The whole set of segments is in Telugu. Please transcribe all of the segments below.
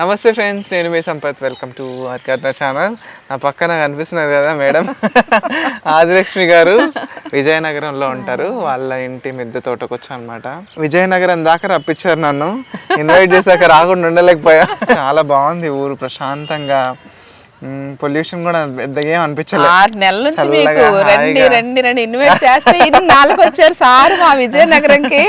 నమస్తే ఫ్రెండ్స్ నేను మీ సంపత్. వెల్కమ్ టు ఆర్కర్ణ ఛానల్ నా పక్కన కనిపిస్తున్నారు కదా మేడం. ఆదిలక్ష్మి గారు విజయనగరంలో ఉంటారు. వాళ్ళ ఇంటి మిద్దె తోటకు వచ్చా అనమాట విజయనగరం దాకా రప్పించారు నన్ను. ఇన్వైట్ చేశాక రాకుండా ఉండలేకపోయా. చాలా బాగుంది ఊరు ప్రశాంతంగా. పొల్యూషన్ కూడా పెద్దగా అనిపించలేదు ఆరు నెలల నుంచి మీకు రండి. రండి రండి ఇన్వైట్ చేస్తే ఇది నాలుగు వచ్చారు సార్ మా విజయనగరంకి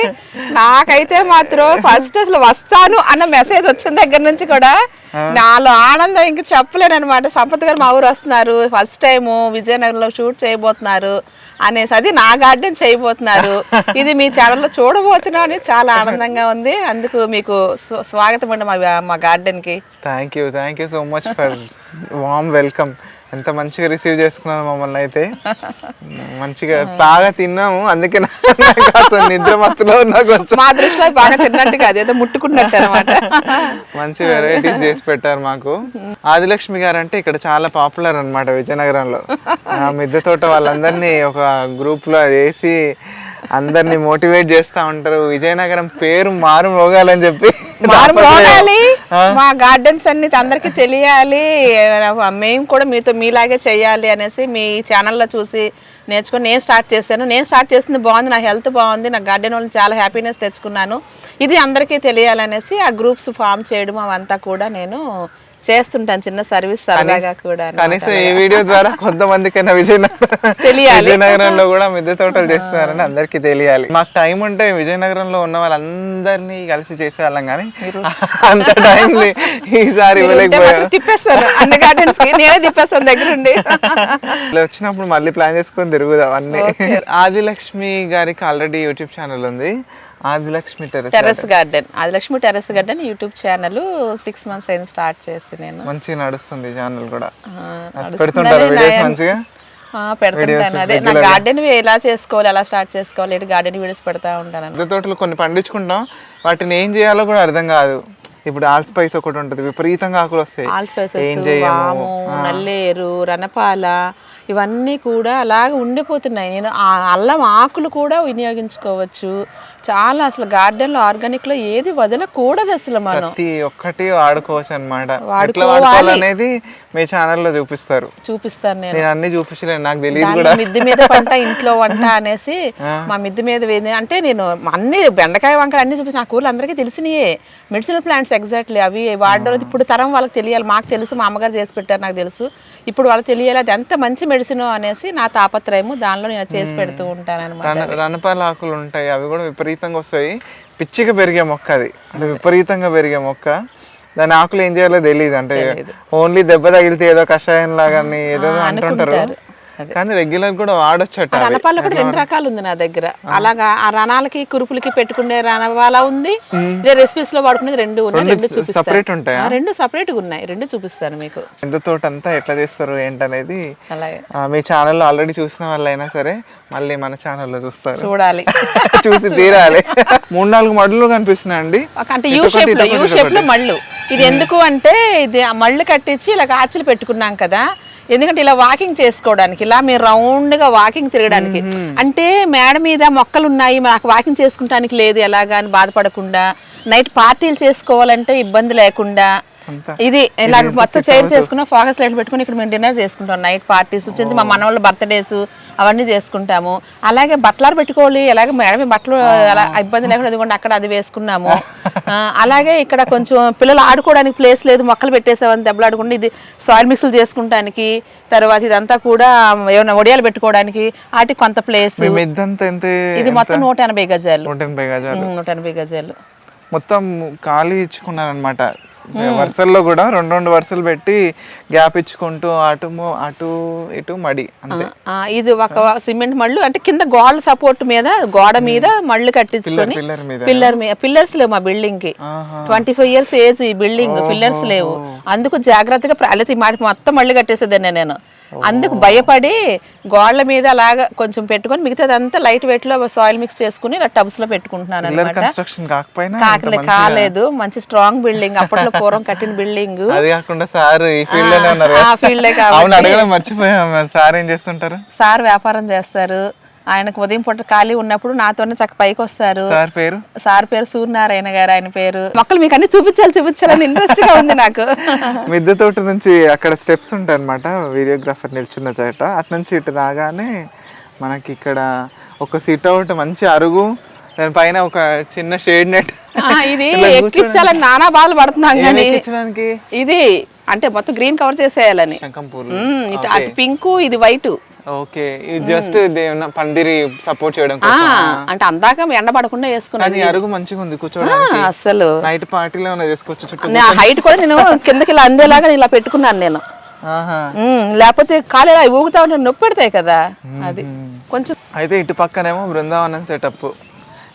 నాకైతే మాత్రం ఫస్ట్ అసలు వస్తాను అన్న మెసేజ్ వచ్చిన దగ్గర నుంచి కూడా నాలో ఆనందం ఇంక చెప్పలేను అనమాట సంపత్ గారు మా ఊరు వస్తున్నారు. ఫస్ట్ టైం విజయనగరంలో షూట్ చేయబోతున్నారు అనేసి అది నా గార్డెన్ చేయబోతున్నారు. ఇది మీ ఛానల్లో చూడబోతున్నాం అని చాలా ఆనందంగా ఉంది. అందుకు మీకు స్వ- స్వాగతం అండి మా మా గార్డెన్కి thank you thank you so much for warm welcome. ఎంత మంచిగా రిసీవ్ చేసుకున్నారు మమ్మల్ని అయితే. మంచిగా బాగా తిన్నాము. అందుకే నిద్ర మత్తులో మా దృష్టిలో బాగా తిన్నట్టు కాదు ఏదో ముట్టుకున్నట్టు అనమాట మంచి వెరైటీస్ చేసి పెట్టారు మాకు. ఆదిలక్ష్మి గారు అంటే ఇక్కడ చాలా పాపులర్ అన్నమాట విజయనగరంలో. ఆ మిద్దె తోట వాళ్ళందరినీ ఒక గ్రూప్లో వేసి అందరినీ మోటివేట్ చేస్తా ఉంటారు. విజయనగరం పేరు మారు మోగాలని చెప్పి మారు మోగాలి. మా గార్డెన్స్ అన్ని అందరికి తెలియాలి. మేము కూడా మీతో మీలాగే చేయాలి అనేసి మీ ఛానల్లో చూసి నేర్చుకొని నేను స్టార్ట్ చేశాను. నేను స్టార్ట్ చేసింది బాగుంది. నా హెల్త్ బాగుంది. నా గార్డెన్ వల్ల చాలా హ్యాపీనెస్ తెచ్చుకున్నాను. ఇది అందరికీ తెలియాలనేసి ఆ గ్రూప్స్ ఫామ్ చేయడం అవంతా కూడా నేను చేస్తుంటాను చిన్న సర్వీస్ సరదాగా కూడా. కనీసం ఈ వీడియో ద్వారా కొంతమందికైనా విజయనగరం తెలియాలి. విజయనగరంలో కూడా మిద్దె తోటలు చేస్తున్నారని అందరికీ తెలియాలి. మాకు టైం ఉంటే విజయనగరంలో ఉన్న వాళ్ళందరినీ కలిసి చేసేవాళ్ళం కానీ అంత టైం ఈసారి తిప్పేస్తాను అన్ని గార్డెన్స్కి నేనే తిప్పేస్తాను దగ్గరుండి. ఇలా వచ్చినప్పుడు మళ్ళీ ప్లాన్ చేసుకొని తిరుగుదాం అన్ని. ఆదిలక్ష్మి గారికి ఆల్రెడీ యూట్యూబ్ ఛానల్ ఉంది. Adilakshmi terrace terrace garden Adilakshmi terrace garden YouTube channel six months అయింది స్టార్ట్ చేసి. నేను మంచిగా నడుస్తుంది ఛానల్ కూడా. పెడుతుంటారా నా- మంచిగా? పెడుతుంటాను. అదే నా గార్డెన్ ఎలా చేసుకోవాలి ఎలా స్టార్ట్ చేసుకోవాలి ఏంటి గార్డెన్ వీడియోస్ పెడతా ఉంటాను మిద్దె తోటలు కొన్ని పండించుకుంటాం. వాటిని ఏం చేయాలో కూడా అర్థం కాదు. ఇప్పుడు ఆల్ స్పైస్ ఒకటి ఉంటుంది విపరీతంగా ఆకులు వస్తాయి. ఆల్ స్పైసెస్ వాము నల్లేరు రణపాల ఇవన్నీ కూడా అలాగ ఉండిపోతున్నాయి. నేను ఆ అల్లం ఆకులు కూడా వినియోగించుకోవచ్చు. చాలా అసలు గార్డెన్లో ఆర్గానిక్లో ఏది వదలకూడదు అసలు మనం. ప్రతి ఒక్కటి వాడుకోవచ్చు అనమాట వాడుకోవాలి. వాడుకోవాలనేది మీ ఛానల్లో చూపిస్తారు. చూపిస్తాను నేను. నేను అన్ని చూపించలేను నాకు తెలియదు కూడా. మిద్దె మీద పంట ఇంట్లో వంట అనేసి మా మిద్దె మీద వేది అంటే నేను అన్ని బెండకాయ వంకాయ అన్ని చూపించి నా కూరలు అందరికీ తెలిసినయే. మెడిసినల్ ప్లాంట్స్ ఎగ్జాక్ట్లీ అవి వాడడం ఇప్పుడు తరం వాళ్ళకి తెలియాలి. మాకు తెలుసు మా అమ్మగారు చేసి పెట్టారు నాకు తెలుసు. ఇప్పుడు వాళ్ళకి తెలియాలి అది ఎంత మంచి మెడిసిన్ అనేసి నా తాపత్రయము దానిలో నేను చేసి పెడుతూ ఉంటాను అనమాట రణపాల ఆకులు ఉంటాయి అవి కూడా విపరీతంగా వస్తాయి. పిచ్చిగా పెరిగే మొక్క అది. అంటే విపరీతంగా పెరిగే మొక్క. దాని ఆకులు ఏం చేయాలో తెలియదు అంటే ఓన్లీ దెబ్బ తగిలితే ఏదో కషాయం లాగా ఏదో అంటుంటారు. కానీ రెగ్యులర్ కూడా వాడొచ్చట అవి. రణపాల కూడా రెండు రకాలు ఉంది నా దగ్గర. అలాగా ఆ రణాలకి కురుపులకి పెట్టుకునే రణవాల ఉంది. రెసిపీస్లో వాడుకునేది రెండు ఉన్నాయి రెండు ఉంటాయా? ఆ, రెండు సపరేట్గా ఉన్నాయి రెండు చూపిస్తాను మీకు. మిద్దె తోట అంతా ఎట్లా చేస్తారు ఏంటనేది? మీ ఛానల్లో ఆల్రెడీ చూసిన వాళ్ళైనా సరే మళ్ళీ మన ఛానల్లో చూస్తారు. చూడాలి. చూసి తీరాలి. మూడు నాలుగు మడులు కనిపిస్తున్నాయండి. అంటే యూ షేప్లో యూ షేప్లో మళ్ళు. ఇది ఎందుకు అంటే ఇది మళ్ళు కట్టించి ఇలా ఆర్చులు పెట్టుకున్నాం కదా ఎందుకంటే ఇలా వాకింగ్ చేసుకోవడానికి ఇలా మీరు రౌండ్గా వాకింగ్ తిరగడానికి అంటే మేడ మీద మొక్కలు ఉన్నాయి నాకు వాకింగ్ చేసుకుంటానికి లేదు ఎలాగా అని బాధపడకుండా నైట్ పార్టీలు చేసుకోవాలంటే ఇబ్బంది లేకుండా. ఇది ఇలా మొత్తం చైర్ చేసుకున్న ఫోకస్ లైట్ పెట్టుకుని ఇక్కడ మేము డిన్నర్ చేసుకుంటాం నైట్ పార్టీస్ చిన్న మా మనవాళ్ళ బర్త్డేస్ అవన్నీ చేసుకుంటాము. అలాగే బట్టలారు పెట్టుకోవాలి అలాగే మేడం బట్టలు అలా ఇబ్బంది లేకుండా అక్కడ అది వేసుకున్నాము. అలాగే ఇక్కడ కొంచెం పిల్లలు ఆడుకోవడానికి ప్లేస్ లేదు మొక్కలు పెట్టేసామని దెబ్బలాడుకుంటే ఇది సాయిల్ మిక్స్లు చేసుకుంటానికి తర్వాత ఇదంతా కూడా ఏమైనా ఒడియాలు పెట్టుకోవడానికి వాటికి కొంత ప్లేస్. ఇది మొత్తం నూట ఎనభై గజాలు. నూట ఎనభై గజాలు. నూట ఎనభై గజాలు. మొత్తం ఖాళీ ఇచ్చుకున్నారనమాట వరుసల్లో కూడా రెండు రెండు వరుసలు పెట్టి గ్యాప్ ఇచ్చుకుంటూ అటు అటు ఇటు మడి అంతే. ఇది ఒక సిమెంట్ మళ్ళు అంటే కింద గోడ సపోర్ట్ మీద గోడ మీద మళ్ళు కట్టించుకొని పిల్లర్ మీద పిల్లర్ మీద పిల్లర్స్ లేవు మా బిల్డింగ్కి. ట్వంటీ ఫైవ్ ఇయర్స్ ఏజ్ ఈ బిల్డింగ్ పిల్లర్స్ లేవు. అందుకు జాగ్రత్తగా అలా మాట మొత్తం మళ్ళీ కట్టేసేదాన్ని నేను. అందుకు భయపడి గోడల మీద అలాగా కొంచెం పెట్టుకొని మిగతాదంతా లైట్ వెయిట్లో సాయిల్ మిక్స్ చేసుకుని ఇలా టబ్స్లో పెట్టుకుంటున్నాను అనమాట కాలేదు. మంచి స్ట్రాంగ్ బిల్డింగ్ అప్పట్లో పూర్వం కట్టిన బిల్డింగ్ అది కాకుండా సార్ ఈ ఫీల్డ్లోనే ఉన్నారు ఆ ఫీల్డ్ సార్ ఏం చేస్తుంటారు? సార్ వ్యాపారం చేస్తారు. ఆయనకు ఉదయం పూట ఖాళీ ఉన్నప్పుడు నాతోనే చక్క పైకి వస్తారు. సార్ పేరు? సార్ పేరు సూర్యనారాయణ గారు ఆయన పేరు. మొక్కలు మీకు అన్ని చూపించాలి చూపించాలని ఇంట్రెస్ట్గా ఉంది నాకు. మిద్దె తోట నుంచి అక్కడ స్టెప్స్ ఉంటాయి అనమాట వీడియోగ్రాఫర్ నిల్చున్న చోట. అటు నుంచి ఇటు రాగానే మనకి ఇక్కడ ఒక సిట్ అవుట్ మంచి అరుగు దాని పైన ఒక చిన్న షేడ్ నెట్ ఆ, ఇది ఎక్కించాలని నానా బాధలు పడుతున్నాం కానీ ఎక్కించడానికి? ఇది అంటే మొత్తం గ్రీన్ కవర్ చేసేయాలని. ఇటు అటు పింక్ ఇది వైట్ ఓకే. జస్ట్ పందిరి సపోర్ట్ చేయడం అంటే అందాక ఎండ పడకుండా వేసుకున్నాను కానీ అరుగు మంచిగా ఉంది కూర్చోడానికి. అసలు నైట్ పార్టీలో చేసుకోవచ్చు? చుట్టూ హైట్ కూడా నేను కిందకి ఇలా అందేలాగా ఇలా పెట్టుకున్నాను నేను. లేకపోతే కాలు ఊగుతా ఉంటే నొప్పి పెడతాయి కదా. అది కొంచెం అయితే ఇటు పక్కనేమో బృందావనం సెటప్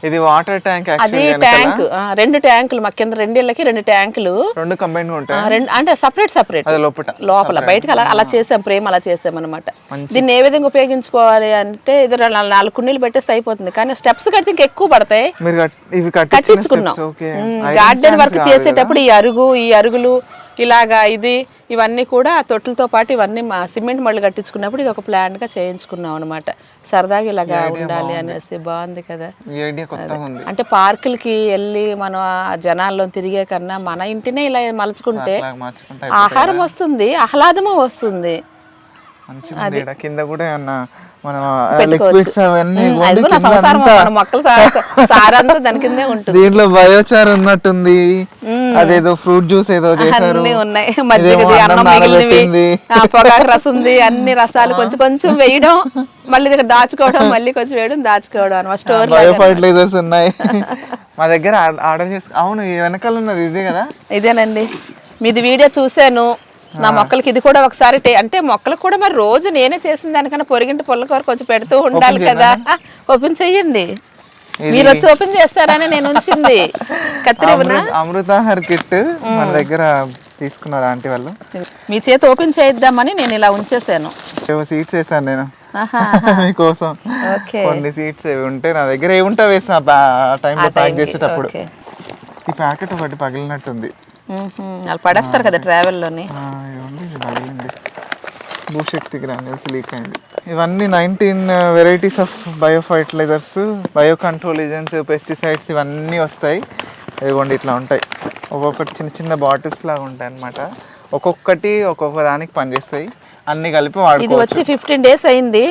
ఇది వాటర్ ట్యాంక్ అది ట్యాంక్ రెండు ట్యాంకులు మా కింద రెండేళ్ళకి రెండు ట్యాంకులు రెండు కంబైన్ ఉంటాయి? అంటే సపరేట్ సపరేట్ లోపట లోపల. బయటకు అలా అలా చేసాం ప్రేమ అలా చేసాం అనమాట దీన్ని ఏ విధంగా ఉపయోగించుకోవాలి అంటే ఇది నాలుగు- కుండీలు పెట్టేస్తే అయిపోతుంది. కానీ స్టెప్స్ కడితే ఇంకా ఎక్కువ పడతాయి. కట్టించుకున్నాం. గార్డెన్ వర్క్ చేసేటప్పుడు ఈ అరుగు ఈ అరుగులు ఇలాగా ఇది ఇవన్నీ కూడా ఆ తొట్టులతో పాటు ఇవన్నీ మా సిమెంట్ మళ్ళీ కట్టించుకున్నప్పుడు ఇది ఒక ప్లాన్గా చేయించుకున్నాం అనమాట సరదాగా ఇలాగా ఉండాలి అనేసి బాగుంది కదా. అంటే పార్కులకి వెళ్ళి మనం జనాల్లో తిరిగే కన్నా మన ఇంటినే ఇలా మలుచుకుంటే ఆహారం వస్తుంది ఆహ్లాదము వస్తుంది. మంచిగా. కింద కూడా ఏమన్నా మనం. లిక్విడ్స్ అవన్నీ దాని కిందే ఉంటుంది. దీంట్లో బయోచార్ ఉన్నట్టుంది. అదేదో ఫ్రూట్ జ్యూస్ ఏదో చేశారు. అన్ని ఉన్నాయి. మజ్జిగది అన్నం మిగిలినవి పొగాకు రసం ఉంది అన్ని రసాలు కొంచెం కొంచెం వేయడం మళ్ళీ దగ్గర దాచుకోవడం మళ్ళీ కొంచెం వేయడం దాచుకోవడం అనమాట. స్టోర్ బయో ఫర్టిలైజర్స్ ఉన్నాయి. మా దగ్గర ఆర్డర్ చేసు అవును ఈ వెనకాల ఉన్నది ఇదే కదా? ఇదేనండి. మీది వీడియో చూశాను. నా మొక్కలకి ఇది కూడా ఒకసారి అంటే మొక్కలకు కూడా మరి రోజు నేనే చేసిన దానికన్నా పొరిగింటి పొల్లకూర కొంచెం పెడుతూ ఉండాలి కదా. ఓపెన్ చెయ్యండి. మీరు వచ్చి ఓపెన్ చేస్తారని నేను ఉంచింది. కత్తిరివనా అమృత అమృతాహార్ కిట్ మన దగ్గర తీసుకున్నారు ఆంటీ వాళ్ళు. మీ చేత ఓపెన్ చేయిద్దామని నేను ఇలా ఉంచేసాను. సీట్స్ వేసాను నేను. మీకోసం. కొన్ని సీట్స్ ఉంటే నా దగ్గర ఏ ఉంటా వేసిన టైంలో ప్యాక్ చేసేటప్పుడు. ఈ ప్యాకెట్ ఒకటి పగిలినట్టుంది. వాళ్ళు పడేస్తారు కదా ట్రావెల్లోని. భూశక్తి గ్రాన్యూల్స్ లీక్ అయింది. ఇవన్నీ nineteen varieties of bio fertilisers bio control agents pesticides ఇవన్నీ వస్తాయి. ఇదిగోండి ఇట్లా ఉంటాయి. ఒక్కొక్కటి చిన్న చిన్న బాటిల్స్ లాగా ఉంటాయి అన్నమాట. ఒక్కొక్కటి ఒక్కొక్క దానికి పనిచేస్తాయి. అన్ని కలిపి ఇది వచ్చి ఫిఫ్టీన్ డేస్ అయింది.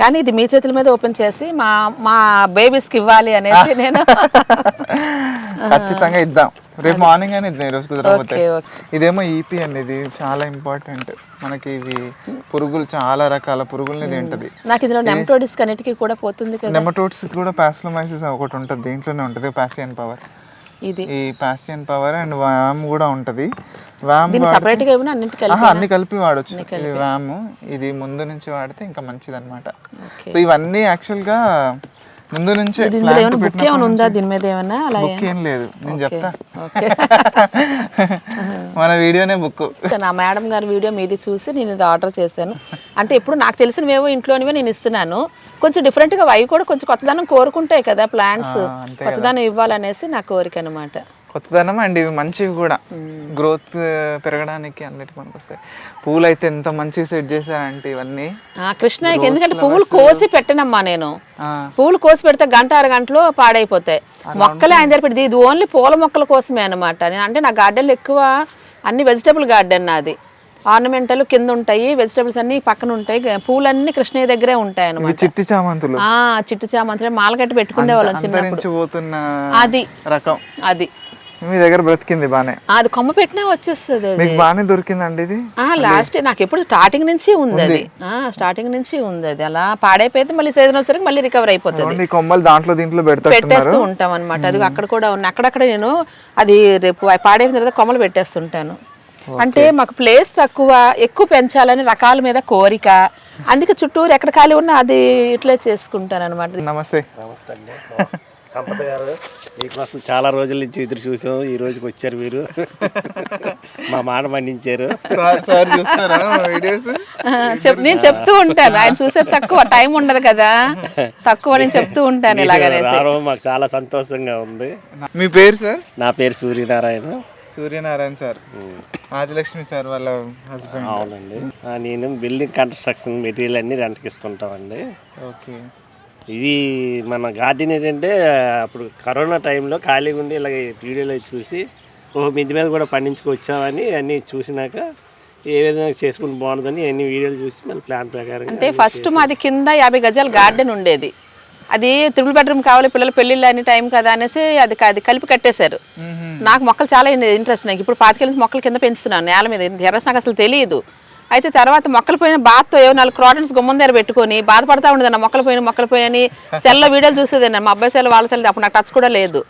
కానీ ఇది మీ చేతుల మీద ఓపెన్ చేసి మా మా బేబీస్కి ఇవ్వాలి అనేసి నేను ఖచ్చితంగా ఇద్దాం. రేపు మార్నింగ్ అయినా ఇద్దాం ఈరోజు కుదరకపోతే. ఇదేమో ఈపీ అండి ఇది చాలా ఇంపార్టెంట్ మనకి ఇవి పురుగులు చాలా రకాల పురుగుల్ని తింటది. నాకు ఇందులో నెమటోడిస్ అన్నిటికీ కూడా పోతుంది నెమటోడ్స్ కూడా పాస్లోమైసిస్ ఒకటి ఉంటుంది దీంట్లోనే ఉంటుంది పాసియన్ పవర్ ఇది. ఈ పాసియన్ పవర్ అండ్ వ్యామ్ కూడా ఉంటుంది. వ్యామ్ సపరేట్గా అన్ని కలిపి వాడచ్చు. ఇది వ్యామ్ ఇది ముందు నుంచి వాడితే ఇంకా మంచిది అనమాట. సో ఇవన్నీ యాక్చువల్గా ముందు నుంచే బుక్ ఏమైనా ఉందా? దీని మీద ఏమైనా? అలా బుక్ ఏం లేదు. నేను చెప్తా. మన వీడియోనే బుక్ నా మేడం గారి వీడియో మీది చూసి నేను ఇది ఆర్డర్ చేశాను. అంటే ఇప్పుడు నాకు తెలిసినవేవో ఇంట్లోనివే నేను ఇస్తున్నాను. కొంచెం డిఫరెంట్గా అవి కూడా కొంచెం కొత్తదనం కోరుకుంటాయి కదా ప్లాంట్స్ కొత్తదనం ఇవ్వాలనేసి నా కోరిక అనమాట కొత్తదనం అండ్ ఇవి మంచివి కూడా. గ్రోత్ పెరగడానికి అన్నిటి మనకు వస్తాయి. పూలు అయితే ఎంత మంచిగా సెట్ చేశారంటే ఇవన్నీ. కృష్ణకి ఎందుకంటే పువ్వులు కోసి పెట్టనమ్మా నేను. పువ్వులు కోసి పెడితే గంట అర గంటలో పాడైపోతాయి. మొక్కలే ఆయన దగ్గర పెడితే ఇది ఓన్లీ పూల మొక్కల కోసమే అనమాట నేను అంటే నా గార్డెన్లో ఎక్కువ అన్ని వెజిటబుల్ గార్డెన్ నాది. ఆర్నమెంటల్ కింద ఉంటాయి వెజిటబుల్స్ అన్ని పక్కన ఉంటాయి. పూలన్నీ కృష్ణయ్య దగ్గరే ఉంటాయి అనమాట చిట్టి చామంతులు. ఆ చిట్టు చామంతి మాలగట్టి పెట్టుకునే వాళ్ళం చిన్నప్పుడు. అది. రకం. అది. మీ దగ్గర బ్రతికింది బానే. అది కొమ్మ పెట్టినా వచ్చేస్తుంది మీకు బానే దొరికిందండి ఇది? ఆ లాస్ట్ నాకు ఎప్పుడు స్టార్టింగ్ నుంచి ఉంది అది. ఆ స్టార్టింగ్ నుంచి ఉంది అది. అలా పాడైపోతే మళ్ళీ సీజన్ వచ్చేసరికి మళ్ళీ రికవర్ అయిపోతుంది. ఓన్లీ కొమ్మలు దాంట్లో దీంట్లో పెడతారు పెట్టేస్తూ ఉంటాం అనమాట అది అక్కడ కూడా ఉన్న అక్కడక్కడ నేను అది రేపు పాడైన తర్వాత కొమ్మలు పెట్టేస్తుంటాను. అంటే మాకు ప్లేస్ తక్కువ ఎక్కువ పెంచాలని రకాల మీద కోరిక. అందుకే చుట్టూరు ఎక్కడ ఖాళీ ఉన్నా అది ఇట్లే చేసుకుంటాను అనమాట నమస్తే. నమస్తే అండి. సంపద గారు? మీకోసం చాలా రోజుల నుంచి ఎదురు చూసాం. ఈ రోజుకి వచ్చారు మీరు. మా మాట మన్నించారు. సార్ సార్ చూస్తారా వీడియోస్? చెప్ నేను చెప్తూ ఉంటాను. ఆయన చూసేది తక్కువ టైం ఉండదు కదా. తక్కువ నేను చెప్తూ ఉంటాను ఇలాగనే రావడం మాకు చాలా సంతోషంగా ఉంది. మీ పేరు సార్? నా పేరు సూర్యనారాయణ. సూర్యనారాయణ సార్. ఆదిలక్ష్మి సార్ వాళ్ళ హస్బెండ్ అవునండి. ఆ, నేను బిల్డింగ్ కన్స్ట్రక్షన్ మెటీరియల్ అన్ని రెంట్కి ఇస్తుంటామండి. ఓకే. ఇది మన గార్డెన్ ఏంటంటే అప్పుడు కరోనా టైంలో ఖాళీగా ఉండి ఇలాగ వీడియోలో చూసి ఓ మిద్ది మీద కూడా పండించుకొచ్చామని అన్నీ చూసినాక ఏ విధంగా చేసుకుంటే బాగుంటుందని అన్ని వీడియోలు చూసి మన ప్లాన్ ప్రకారం అంటే ఫస్ట్ మాది కింద యాభై గజాల గార్డెన్ ఉండేది. అది త్రిబుల్ బెడ్రూమ్ కావాలి పిల్లల పెళ్ళిళ్ళు అనే టైం కదా అనేసి అది అది కలిపి కట్టేశారు. నాకు మొక్కలు చాలా ఇంట్రెస్ట్ నాకు. ఇప్పుడు పాతికేళ్ళ నుంచి మొక్కలు కింద పెంచుతున్నాను నేల మీద. టెర్రస్ నాకు అసలు తెలియదు. అయితే తర్వాత మొక్కలు పోయిన బాత్తో ఏవో నాలుగు క్రాటన్స్ గుమ్మం దగ్గర పెట్టుకొని బాధపడతా ఉండేది అన్న మొక్కలు పోయిన మొక్కలు పోయినని సెల్ల వీడియోలు చూసేదండి మా అబ్బాయి సెల్ వాళ్ళ సెల్ అప్పుడు నాకు టచ్ కూడా లేదు.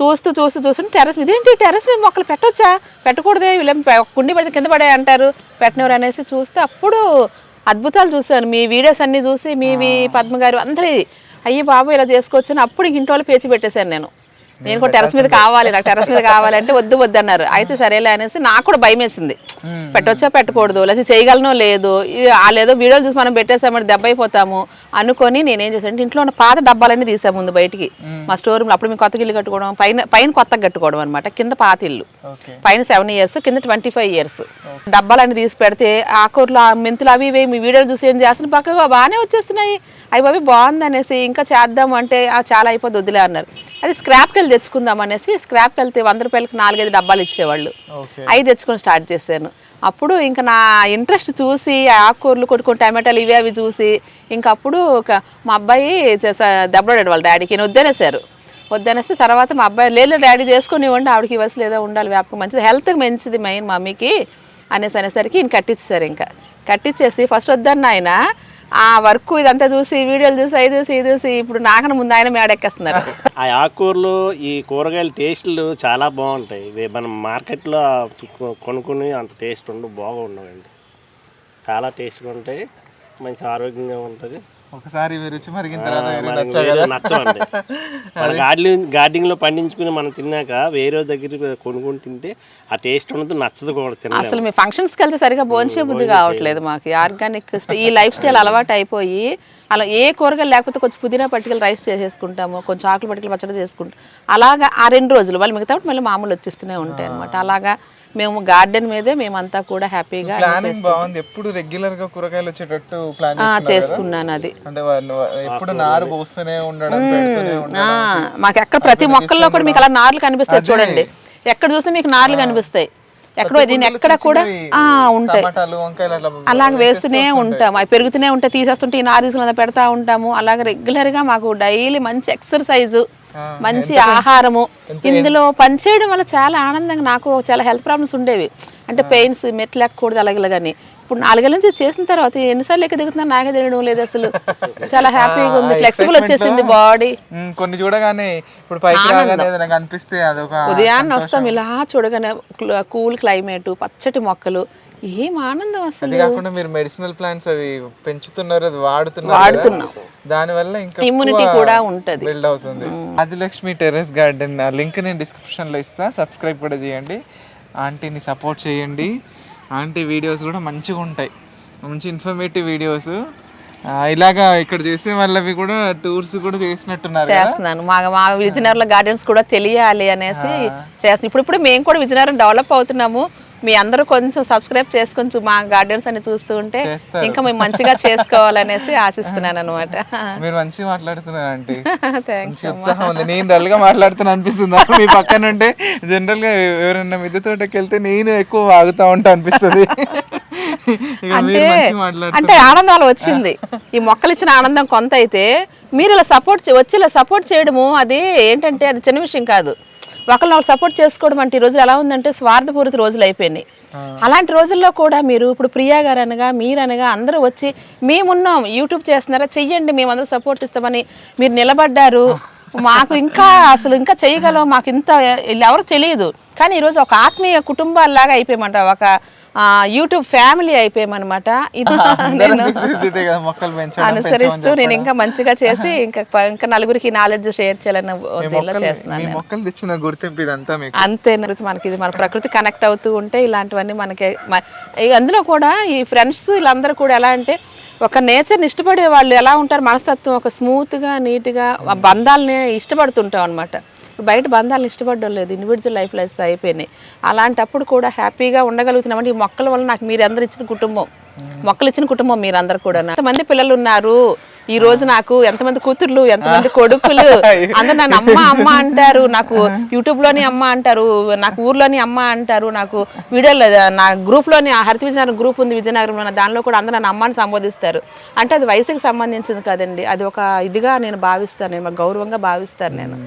చూస్తూ చూస్తూ చూస్తూ టెర్రస్ మీద ఏంటి టెర్రస్ మీద మొక్కలు పెట్టొచ్చా? పెట్టకూడదే వీళ్ళేం కుండి పడితే కింద పడే అంటారు. పెట్టినవారు అనేసి చూస్తే అప్పుడు అద్భుతాలు చూశాను మీ వీడియోస్ అన్ని చూసి మీవి పద్మ గారు అందరి అయ్యి బాబు ఇలా చేసుకోవచ్చు అని అప్పుడు ఇంట్లో వాళ్ళు పేచి పెట్టేశాను నేను. నేను కూడా టెరస్ మీద కావాలి నాకు టెరస్ మీద కావాలంటే వద్దు వద్దు అన్నారు. అయితే సరేలే అనేసి నాకు కూడా భయం వేసింది. పెట్టొచ్చా పెట్టకూడదు లేకపోతే చేయగలనో లేదు. ఇది వాళ్ళేదో వీడియోలు చూసి మనం పెట్టేసామంటే దెబ్బ అయిపోతాము అనుకొని నేనేం చేశాను ఇంట్లో ఉన్న పాత డబ్బాలన్నీ తీసాము ముందు బయటికి. మా స్టోర్ రూమ్లో అప్పుడు మేము కొత్త ఇల్లు కట్టుకోవడం పైన పైన కొత్తగా కట్టుకోవడం అనమాట కింద పాత ఇల్లు. పైన సెవెన్ ఇయర్స్ కింద ట్వంటీ ఫైవ్ ఇయర్స్ డబ్బాలన్నీ తీసి పెడితే ఆకూరలు ఆ మెంతులు అవి ఇవి మీ వీడియోలు చూసి ఏం చేస్తున్న పక్కగా బాగానే వచ్చేస్తున్నాయి. అవి అవి బాగుంది అనేసి ఇంకా చేద్దాం అంటే "ఆ, చాలా అయిపోద్ది వద్దులే అన్నారు. అది స్క్రాప్కి వెళ్ళి తెచ్చుకుందాం అనేసి స్క్రాప్కి వెళ్తే వంద రూపాయలకి నాలుగైదు డబ్బాలు ఇచ్చేవాళ్ళు. అవి తెచ్చుకొని స్టార్ట్ చేశాను. అప్పుడు ఇంకా నా ఇంట్రెస్ట్ చూసి ఆకుకూరలు కొట్టుకొని టమాటాలు ఇవి అవి చూసి ఇంకా అప్పుడు ఒక మా అబ్బాయి దెబ్బలాడాడు వాళ్ళ డాడీకి నేను వద్దనేసారు వద్దనేస్తే తర్వాత మా అబ్బాయి లేదు డాడీ చేసుకుని ఇవ్వండి ఆవిడకి ఇవ్వచ్చు లేదో ఉండాలి వ్యాపకం మంచిది హెల్త్కి మంచిది మెయిన్ మమ్మీకి అనేసి అనేసరికి ఈయన కట్టించారు ఇంకా. కట్టించేసి ఫస్ట్ వద్దన్న ఆయన ఆ వర్క్ ఇదంతా చూసి వీడియోలు చూసి అవి చూసి ఇది చూసి ఇప్పుడు నాకన్నా ముందు ఆయన మేడెక్కేస్తున్నారు ఆ ఆకుకూరలు ఈ కూరగాయల టేస్ట్లు చాలా బాగుంటాయి. ఇవి మనం మార్కెట్లో కొనుక్కుని అంత టేస్ట్ ఉండవు బాగుండవండి. చాలా టేస్ట్గా ఉంటాయి. మంచి ఆరోగ్యంగా ఉంటుంది. ఒకసారి ఇవి రుచి మరిగిన తర్వాత నచ్చవండి మన గార్డెన్ గార్డెనింగ్లో పండించుకుని మనం తిన్నాక వేరే దగ్గర కొనుక్కొని తింటే ఆ టేస్ట్ ఉండదు నచ్చదు కూడా అసలు మీ ఫంక్షన్స్కి వెళ్తే సరిగా భోంచే బుద్ధి కావట్లేదు మాకు. ఆర్గానిక్ ఈ లైఫ్ స్టైల్ అలవాటు అయిపోయి అలా ఏ కూరగాయలు లేకపోతే కొంచెం పుదీనా పట్టుకెళ్ళి రైస్ చేసేసుకుంటాము కొంచెం ఆకులు పట్టుకెళ్ళి పచ్చడి చేసుకుంటాం. అలాగా ఆ రెండు రోజులు వాళ్ళు మిగతా మళ్ళీ మామూలు వచ్చేస్తూనే ఉంటాయి అనమాట అలాగా మేము గార్డెన్ మీదే మేమంతా కూడా హ్యాపీగా ప్లానింగ్ బాగుంది. ఎప్పుడు రెగ్యులర్గా కూరగాయలు వచ్చేటట్టు ప్లాన్ చేసుకున్నాను అది. అంటే ఎప్పుడు నారు పోస్తూనే ఉండడం మాకు ఎక్కడ ప్రతి మొక్కల్లో కూడా మీకు అలా నార్లు కనిపిస్తాయి చూడండి. ఎక్కడ చూసినా మీకు నార్లు కనిపిస్తాయి. ఎక్కడో దీని ఎక్కడ కూడా ఆ ఉంటాయి. అలాగ వేస్తూనే ఉంటాము అవి పెరుగుతూనే ఉంటాయి తీసేస్తుంటే ఈ నారు తీసుకుని పెడతా ఉంటాము. అలాగే రెగ్యులర్గా మాకు డైలీ మంచి ఎక్సర్సైజ్ మంచి ఆహారము. ఇందులో పనిచేయడం వల్ల చాలా ఆనందంగా నాకు చాలా హెల్త్ ప్రాబ్లమ్స్ ఉండేవి. అంటే పెయిన్స్ మెట్లు ఎక్కకూడదు అలాగే కానీ ఇప్పుడు నాలుగేళ్ళ నుంచి చేసిన తర్వాత ఎన్నిసార్లు ఎక్క దిగుతున్నా నాకే తెలియడం లేదు అసలు. చాలా హ్యాపీగా ఉంది ఫ్లెక్సిబుల్ వచ్చేసింది బాడీ కొన్ని చూడగానే ఇప్పుడు అదొక ఉదయాన్నే వస్తాం ఇలా చూడగానే కూల్ క్లైమేట్ పచ్చటి మొక్కలు. ఏం ఆనందం అసలు? అది కాకుండా మీరు మెడిసినల్ ప్లాంట్స్ అవి పెంచుతున్నారు అది వాడుతున్నారు వాడుతున్నాం. దాని వల్ల ఇంకా Immunity కూడా ఉంటది. బిల్డ్ అవుతుంది. ఆదిలక్ష్మి టెర్రస్ గార్డెన్ లింక్ నేను డిస్క్రిప్షన్లో ఇస్తా. సబ్స్క్రైబ్ కూడా చేయండి. ఆంటీని సపోర్ట్ చేయండి. ఆంటీ వీడియోస్ కూడా మంచిగా ఉంటాయి. మంచి ఇన్ఫర్మేటివ్ వీడియోస్ ఇలాగా ఇక్కడ చేసే వాళ్ళవి కూడా టూర్స్ కూడా చేసినట్టున్నారు చేస్తున్నాను. మా మా విజయనగరంలో గార్డెన్స్ కూడా తెలియాలి అనేసి చేస్తున్నాం. ఇప్పుడు ఇప్పుడు మేము కూడా విజయనగరం డెవలప్ అవుతున్నాము. మీ అందరూ కొంచెం సబ్స్క్రైబ్ చేసుకొని మా గార్డెన్స్ అని చూస్తూ ఉంటే. ఇంకా మేము మంచిగా చేసుకోవాలనేసి ఆశిస్తున్నాను అనమాట మీరు మంచిగా మాట్లాడుతున్నారు ఆంటీ. ఉత్సాహం ఉంది. నేను డల్గా మాట్లాడుతున్నా అనిపిస్తుంది? మీ పక్కన ఉంటే జనరల్గా ఎవరైనా మిద్దె తోటకి వెళ్తే నేను ఎక్కువ వాగుతా ఉంటా అనిపిస్తుంది. మాట్లాడుతున్నారు. అంటే ఆనందాలు వచ్చింది. ఈ మొక్కలు ఇచ్చిన ఆనందం కొంత అయితే మీరు ఇలా సపోర్ట్ వచ్చి ఇలా సపోర్ట్ చేయడము అది ఏంటంటే అది చిన్న విషయం కాదు. ఒకరిని వాళ్ళు సపోర్ట్ చేసుకోవడం అంటే ఈ రోజులు ఎలా ఉందంటే స్వార్థపూరిత రోజులు అయిపోయినాయి. అలాంటి రోజుల్లో కూడా మీరు ఇప్పుడు ప్రియా గారు అనగా మీరు అనగా అందరూ వచ్చి మేమున్నాం యూట్యూబ్ చేస్తున్నారా? చెయ్యండి మేము అందరూ సపోర్ట్ ఇస్తామని మీరు నిలబడ్డారు. మాకు ఇంకా అసలు ఇంకా చేయగలం మాకు ఇంత ఎవరు తెలియదు. కానీ ఈరోజు ఒక ఆత్మీయ కుటుంబాల్లాగా అయిపోయామంట ఒక యూట్యూబ్ ఫ్యామిలీ అయిపోయామన్నమాట. అనుసరిస్తూ నేను ఇంకా మంచిగా చేసి ఇంకా ఇంకా నలుగురికి నాలెడ్జ్ షేర్ చేయాలన్న మొక్కలు తెచ్చిన గుర్తింపు ఇదంతా అంతే మనకి ఇది మన ప్రకృతి కనెక్ట్ అవుతూ ఉంటే ఇలాంటివన్నీ మనకి అందులో కూడా ఈ ఫ్రెండ్స్ వీళ్ళందరూ కూడా ఎలా అంటే ఒక నేచర్ని ఇష్టపడే వాళ్ళు ఎలా ఉంటారు? మనస్తత్వం ఒక స్మూత్గా నీట్గా బంధాలని ఇష్టపడుతుంటాం అనమాట బయట బంధాలను ఇష్టపడడం లేదు. ఇండివిజువల్ లైఫ్ లైఫ్ అయిపోయినాయి. అలాంటప్పుడు కూడా హ్యాపీగా ఉండగలుగుతున్నామంటే ఈ మొక్కల వల్ల నాకు మీరు అందరు ఇచ్చిన కుటుంబం. మొక్కలు ఇచ్చిన కుటుంబం మీరందరూ కూడా మంది పిల్లలు ఉన్నారు? ఈ రోజు నాకు ఎంతమంది కూతుర్లు? ఎంతమంది కొడుకులు? అందరు నన్ను అమ్మ అమ్మ అంటారు. నాకు యూట్యూబ్లోని అమ్మ అంటారు. నాకు ఊర్లోని అమ్మ అంటారు. నాకు వీడియోలో నా గ్రూప్లోని హరిత విజయనగరం గ్రూప్ ఉంది విజయనగరంలో దానిలో కూడా అందరూ నన్ను అమ్మని సంబోధిస్తారు. అంటే అది వయసుకి సంబంధించింది కదండి. అది ఒక ఇదిగా నేను భావిస్తాను. నేను గౌరవంగా భావిస్తాను నేను.